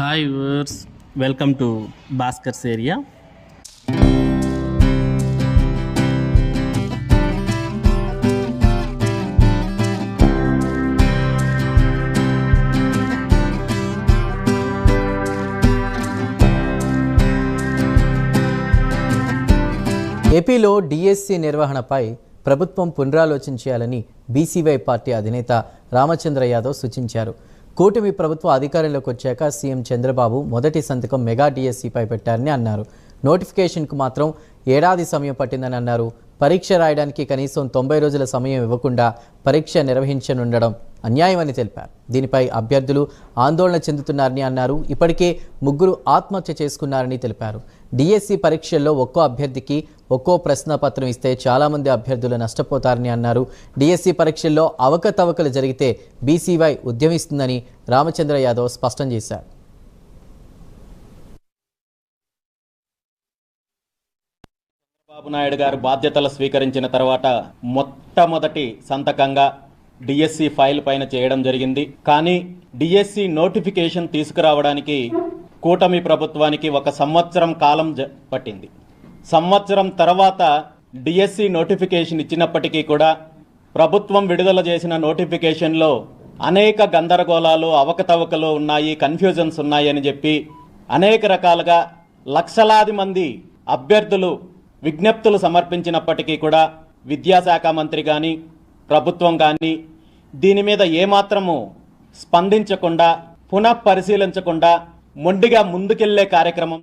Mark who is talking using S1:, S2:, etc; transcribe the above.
S1: Hi viewers welcome to Bhaskar's area
S2: ఏపీలో DSC నిర్వహణపై ప్రభుత్వం పునరాలోచించాలని బీసీవై పార్టీ అధినేత రామచంద్ర యాదవ్ సూచించారు. కూటమి ప్రభుత్వ అధికారంలోకి వచ్చాక సీఎం చంద్రబాబు మొదటి సంతకం మెగా డిఎస్సిపై పెట్టారని అన్నారు. నోటిఫికేషన్కు మాత్రం ఏడాది సమయం పట్టిందని అన్నారు. పరీక్ష రాయడానికి కనీసం తొంభై రోజుల సమయం ఇవ్వకుండా పరీక్ష నిర్వహించనుండడం అన్యాయమని తెలిపారు. దీనిపై అభ్యర్థులు ఆందోళన చెందుతున్నారని అన్నారు. ఇప్పటికే ముగ్గురు ఆత్మహత్య చేసుకున్నారని తెలిపారు. డిఎస్సి పరీక్షల్లో ఒక్కో అభ్యర్థికి ఒక్కో ప్రశ్నపత్రం ఇస్తే చాలామంది అభ్యర్థులు నష్టపోతారని అన్నారు. డిఎస్సి పరీక్షల్లో అవకతవకలు జరిగితే బీసీవై ఉద్యమిస్తుందని రామచంద్ర యాదవ్ స్పష్టం చేశారు.
S3: చంద్రబాబు నాయుడు గారు బాధ్యతలు స్వీకరించిన తర్వాత మొట్టమొదటి సంతకంగా డిఎస్సి ఫైల్ పైన చేయడం జరిగింది. కానీ డిఎస్సి నోటిఫికేషన్ తీసుకురావడానికి కూటమి ప్రభుత్వానికి ఒక సంవత్సరం కాలం జ- పట్టింది. సంవత్సరం తర్వాత డిఎస్సి నోటిఫికేషన్ ఇచ్చినప్పటికీ కూడా ప్రభుత్వం విడుదల చేసిన నోటిఫికేషన్లో అనేక గందరగోళాలు అవకతవకలు ఉన్నాయి కన్ఫ్యూజన్స్ ఉన్నాయి అని చెప్పి అనేక రకాలుగా లక్షలాది మంది అభ్యర్థులు విజ్ఞప్తులు సమర్పించినప్పటికీ కూడా విద్యాశాఖ మంత్రి కానీ ప్రభుత్వం కానీ దీని మీద ఏమాత్రము స్పందించకుండా పునః పరిశీలించకుండా మొండిగా ముందుకెళ్ళే కార్యక్రమం